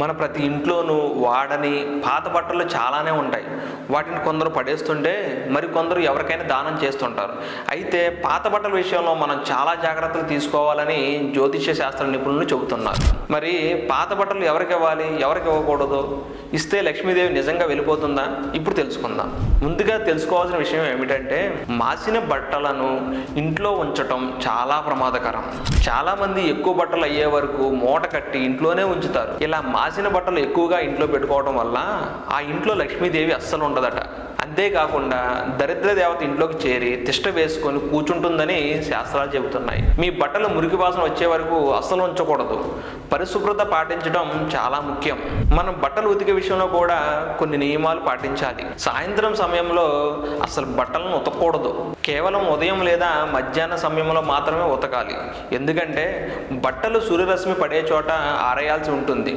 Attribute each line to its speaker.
Speaker 1: మన ప్రతి ఇంట్లోనూ వాడని పాత బట్టలు చాలానే ఉంటాయి. వాటిని కొందరు పడేస్తుంటే మరి కొందరు ఎవరికైనా దానం చేస్తుంటారు. అయితే పాత బట్టల విషయంలో మనం చాలా జాగ్రత్తలు తీసుకోవాలని జ్యోతిష్య శాస్త్ర నిపుణులు చెబుతున్నారు. మరి పాత బట్టలు ఎవరికి ఇవ్వాలి? ఎవరికి ఇవ్వకూడదు? ఇస్తే లక్ష్మీదేవి నిజంగా వెళ్ళిపోతుందా? ఇప్పుడు తెలుసుకుందాం. ముందుగా తెలుసుకోవాల్సిన విషయం ఏమిటంటే మాసిన బట్టలను ఇంట్లో ఉంచటం చాలా ప్రమాదకరం. చాలామంది ఎక్కువ బట్టలు అయ్యే వరకు మూట కట్టి ఇంట్లోనే ఉంచుతారు. ఇలా రాసిన బట్టలు ఎక్కువగా ఇంట్లో పెట్టుకోవడం వల్ల ఆ ఇంట్లో లక్ష్మీదేవి అస్సలు ఉండదట. అంతేకాకుండా దరిద్ర దేవత ఇంట్లోకి చేరి తిష్ట వేసుకొని కూర్చుంటుందని శాస్త్రాలు చెబుతున్నాయి. మీ బట్టలు మురికి వాసన వచ్చే వరకు అస్సలు ఉంచకూడదు. పరిశుభ్రత పాటించడం చాలా ముఖ్యం. మనం బట్టలు ఉతికే విషయంలో కూడా కొన్ని నియమాలు పాటించాలి. సాయంత్రం సమయంలో అసలు బట్టలను ఉతకూడదు. కేవలం ఉదయం లేదా మధ్యాహ్న సమయంలో మాత్రమే ఉతకాలి. ఎందుకంటే బట్టలు సూర్యరశ్మి పడే చోట ఆరేయాల్సి ఉంటుంది.